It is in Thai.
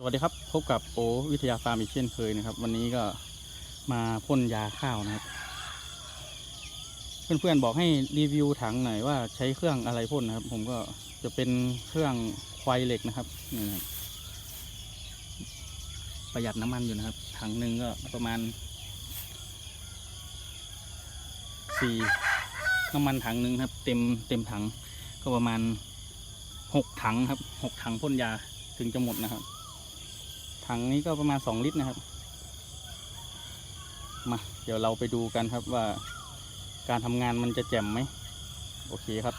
สวัสดีครับ พบกับโอวิทยาฟาร์มอีกเช่นเคยนะครับ วันนี้ก็มาพ่นยาข้าวนะครับ เพื่อนๆบอกให้รีวิวถังหน่อยว่าใช้เครื่องอะไรพ่นนะครับ ผมก็จะเป็นเครื่องควายเหล็กนะครับนี่นะครับประหยัดน้ำมันอยู่นะครับ ถังหนึ่งก็ประมาณสี่น้ำมันถังหนึ่งครับ เต็มเต็มถังก็ประมาณหกถังครับหกถังพ่นยาถึงจะหมดนะครับ ถังนี้ก็ประมาณสองลิตรนะครับ มาเดี๋ยวเราไปดูกันครับว่าการทำงานมันจะแจ่มไหม โอเคครับ